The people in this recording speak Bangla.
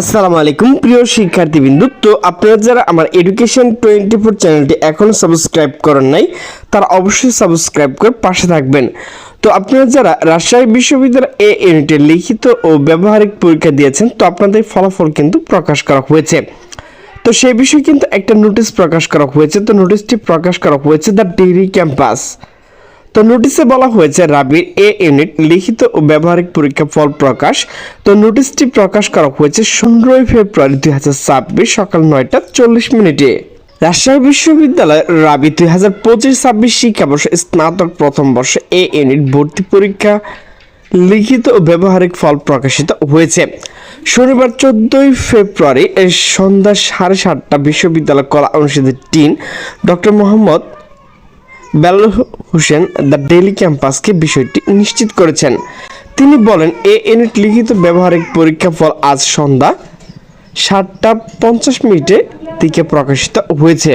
আসসালামু আলাইকুম, প্রিয় শিক্ষার্থীবৃন্দু। তো আপনারা যারা আমার এডুকেশন টোয়েন্টি ফোর চ্যানেলটি এখনও সাবস্ক্রাইব করেন নাই, তারা অবশ্যই সাবস্ক্রাইব করে পাশে থাকবেন। তো আপনারা যারা রাজশাহী বিশ্ববিদ্যালয় এ ইউনিটের লিখিত ও ব্যবহারিক পরীক্ষা দিয়েছেন, তো আপনাদের ফলাফল কিন্তু প্রকাশ করা হয়েছে। তো সেই বিষয়ে কিন্তু একটা নোটিশ প্রকাশ করা হয়েছে। তো নোটিশটি প্রকাশ করা হয়েছে দ্য ডিগ্রি ক্যাম্পাস তো নোটিশে বলা হয়েছে রাবির এ ইউনিট লিখিত ও ব্যবহারিক পরীক্ষা ফল প্রকাশ। তো নোটিশটি প্রকাশ করা হয়েছে পনেরোই ফেব্রুয়ারি দুই হাজার ছাব্বিশ সকাল নয়টা চল্লিশ মিনিটে। রাজশাহী বিশ্ববিদ্যালয় রাবি দুই হাজার পঁচিশ ছাব্বিশ শিক্ষাবর্ষে স্নাতক প্রথম বর্ষে এ ইউনিট ভর্তি পরীক্ষা লিখিত ও ব্যবহারিক ফল প্রকাশিত হয়েছে। শনিবার চোদ্দই ফেব্রুয়ারি সন্ধ্যা সাড়ে সাতটা বিশ্ববিদ্যালয় কলা অনুষদের dean doctor Mohammad Belal Hossain the daily ক্যাম্পাসকে বিষয়টি নিশ্চিত করেছেন। তিনি বলেন, এ ইউনিট লিখিত ব্যবহারিক পরীক্ষা ফল আজ সন্ধ্যা সাতটা পঞ্চাশ মিনিটে দিকে প্রকাশিত হয়েছে।